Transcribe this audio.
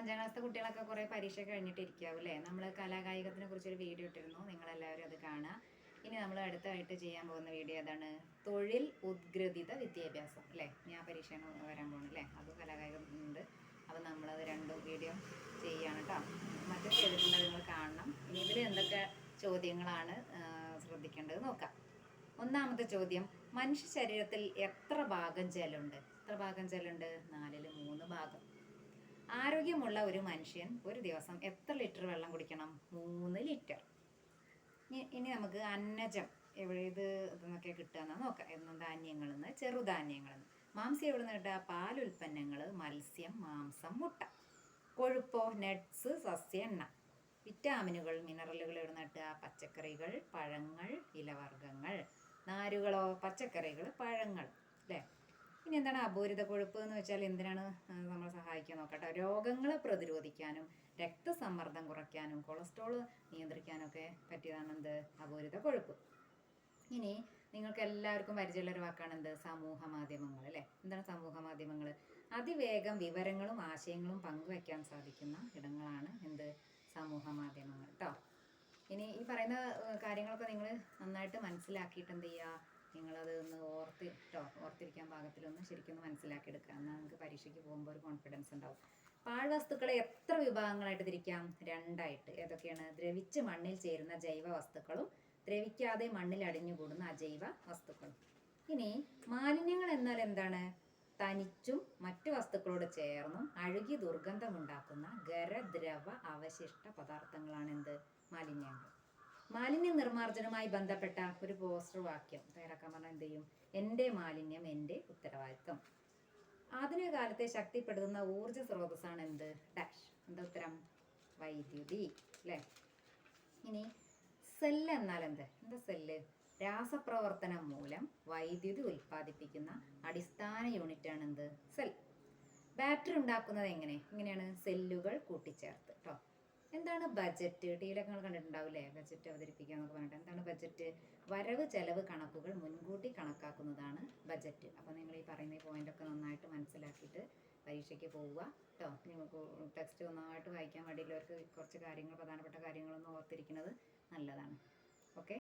അഞ്ചാം ക്ലാസ്സിലെ കുട്ടികളൊക്കെ കുറേ പരീക്ഷ കഴിഞ്ഞിട്ട് ഇരിക്കാവും അല്ലേ നമ്മൾ കലാകായികത്തിനെ കുറിച്ചൊരു വീഡിയോ ഇട്ടിരുന്നു. നിങ്ങളെല്ലാവരും അത് കാണുക ഇനി നമ്മൾ അടുത്തായിട്ട് ചെയ്യാൻ പോകുന്ന വീഡിയോ ഏതാണ്? തൊഴിൽ ഉദ്ഗ്രഥിത വിദ്യാഭ്യാസം അല്ലേ? ഞാൻ പരീക്ഷയാണ് വരാൻ പോകുന്നത് അല്ലേ? അത് കലാകായികം ഉണ്ട്. അപ്പം നമ്മളത് രണ്ടും വീഡിയോ ചെയ്യാണ് കേട്ടോ മറ്റേ ചെയ്തിട്ടുണ്ടെങ്കിൽ നിങ്ങൾ കാണണം. ഇനി ഇതിൽ എന്തൊക്കെ ചോദ്യങ്ങളാണ് ശ്രദ്ധിക്കേണ്ടത് നോക്കാം. ഒന്നാമത്തെ ചോദ്യം മനുഷ്യ ശരീരത്തിൽ എത്ര ഭാഗം ജലമുണ്ട്? എത്ര ഭാഗം ജലമുണ്ട്? നാലിൽ മൂന്ന് ഭാഗം. ആരോഗ്യമുള്ള ഒരു മനുഷ്യൻ ഒരു ദിവസം എത്ര ലിറ്റർ വെള്ളം കുടിക്കണം? മൂന്ന് ലിറ്റർ. ഇനി നമുക്ക് അന്നജം എവിടെ ഇത് ഇതെന്നൊക്കെ കിട്ടുകയെന്ന് നോക്കാം. എന്നും ധാന്യങ്ങളിൽ നിന്ന് ചെറുധാന്യങ്ങളിൽ നിന്ന് മാംസം എവിടെ നിന്ന് കിട്ടുക പാലുൽപ്പന്നങ്ങൾ മത്സ്യം മാംസം മുട്ട. കൊഴുപ്പോ നട്ട്സ് സസ്യ എണ്ണ. വിറ്റാമിനുകൾ മിനറലുകൾ എവിടെ നിന്ന് കിട്ടുക? പച്ചക്കറികൾ പഴങ്ങൾ ഇലവർഗങ്ങൾ. നാരുകളോ പച്ചക്കറികൾ പഴങ്ങൾ. അല്ലേ? ഇനി എന്താണ്? അപൂരിത കൊഴുപ്പ് എന്ന് വെച്ചാൽ എന്തിനാണ്? സഹായിക്കാൻ നോക്കട്ടെ. രോഗങ്ങളെ പ്രതിരോധിക്കാനും രക്തസമ്മർദ്ദം കുറയ്ക്കാനും കൊളസ്ട്രോൾ നിയന്ത്രിക്കാനൊക്കെ പറ്റിയതാണ് എന്ത്? അപൂരിത കൊഴുപ്പ്. ഇനി നിങ്ങൾക്ക് എല്ലാവർക്കും പരിചയമുള്ള ഒരു വാക്കാണ് എന്ത്? സമൂഹ മാധ്യമങ്ങൾ അല്ലേ? എന്താണ് സമൂഹ മാധ്യമങ്ങൾ? അതിവേഗം വിവരങ്ങളും ആശയങ്ങളും പങ്കുവയ്ക്കാൻ സാധിക്കുന്ന ഇടങ്ങളാണ് എന്ത്? സമൂഹ മാധ്യമങ്ങൾ കേട്ടോ ഇനി ഈ പറയുന്ന കാര്യങ്ങളൊക്കെ നിങ്ങൾ നന്നായിട്ട് മനസ്സിലാക്കിയിട്ട് എന്ത് ചെയ്യുക? നിങ്ങളത് ഒന്ന് ഓർത്ത് ഓർത്തിരിക്കാൻ പാകത്തിലൊന്ന് ശരിക്കൊന്ന് മനസ്സിലാക്കി മനസ്സിലാക്കിയെടുക്കുക എന്നാൽ നിങ്ങൾക്ക് പരീക്ഷയ്ക്ക് പോകുമ്പോൾ ഒരു കോൺഫിഡൻസ് ഉണ്ടാവും. പാഴ്വസ്തുക്കളെ എത്ര വിഭാഗങ്ങളായിട്ട് തിരിക്കാം? രണ്ടായിട്ട്. ഏതൊക്കെയാണ്? ദ്രവിച്ച് മണ്ണിൽ ചേരുന്ന ജൈവ വസ്തുക്കളും ദ്രവിക്കാതെ മണ്ണിൽ അടിഞ്ഞുകൂടുന്ന അജൈവ വസ്തുക്കളും. ഇനി മാലിന്യങ്ങൾ എന്നാൽ എന്താണ്? തനിച്ചും മറ്റു വസ്തുക്കളോട് ചേർന്നും അഴുകി ദുർഗന്ധമുണ്ടാക്കുന്ന ഖരദ്രവ അവശിഷ്ട പദാർത്ഥങ്ങളാണ് എന്ത്? മാലിന്യങ്ങൾ. മാലിന്യ നിർമ്മാർജനവുമായി ബന്ധപ്പെട്ട ഒരു പോസ്റ്റർ വാക്യം തയ്യാറാക്കാൻ പറഞ്ഞാൽ എന്ത് ചെയ്യും? എന്റെ മാലിന്യം എന്റെ ഉത്തരവാദിത്വം. ആധുനിക കാലത്തെ ശക്തിപ്പെടുത്തുന്ന ഊർജ സ്രോതസ്സാണ് എന്ത്? ഡാഷ് എന്താ ഉത്തരം? വൈദ്യുതി അല്ലേ? ഇനി സെല്ല് എന്നാൽ എന്ത്? എന്താ സെല്ല് രാസപ്രവർത്തനം മൂലം വൈദ്യുതി ഉൽപ്പാദിപ്പിക്കുന്ന അടിസ്ഥാന യൂണിറ്റ് ആണ് എന്ത്? സെൽ ബാറ്ററി ഉണ്ടാക്കുന്നത് എങ്ങനെ? ഇങ്ങനെയാണ് സെല്ലുകൾ കൂട്ടിച്ചേർത്ത്. കേട്ടോ എന്താണ് ബജറ്റ് ടിവിയിലൊക്കെ നിങ്ങൾ കണ്ടിട്ടുണ്ടാവില്ലേ ബജറ്റ് അവതരിപ്പിക്കുക എന്നൊക്കെ പറഞ്ഞിട്ട്. എന്താണ് ബജറ്റ് വരവ് ചെലവ് കണക്കുകൾ മുൻകൂട്ടി കണക്കാക്കുന്നതാണ് ബജറ്റ് അപ്പോൾ നിങ്ങൾ ഈ പറയുന്ന ഈ പോയിന്റൊക്കെ നന്നായിട്ട് മനസ്സിലാക്കിയിട്ട് പരീക്ഷയ്ക്ക് പോവുക. കേട്ടോ നിങ്ങൾക്ക് ടെക്സ്റ്റ് നന്നായിട്ട് വായിക്കാൻ വേണ്ടിയുള്ളവർക്ക് കുറച്ച് കാര്യങ്ങൾ പ്രധാനപ്പെട്ട കാര്യങ്ങളൊന്നും ഓർത്തിരിക്കുന്നത് നല്ലതാണ്. ഓക്കെ